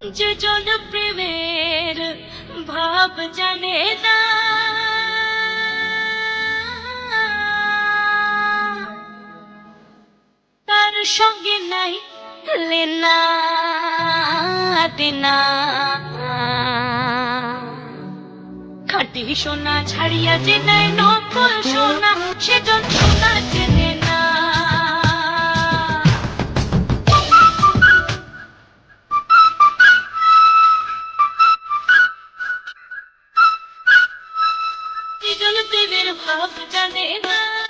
যে প্রেমের ভাব জানে না। তার সঙ্গে নাই লেনা দেনা। খাটি সোনা ছাড়িয়া যে নাই নকল সোনা সেজন সোনা যে خبطة نقمة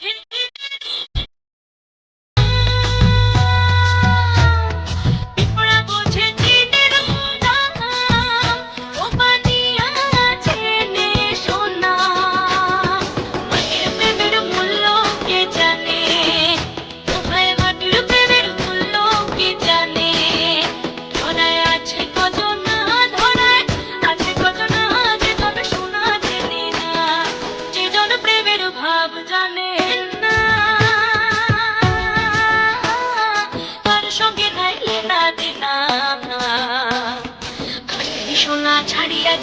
Hint,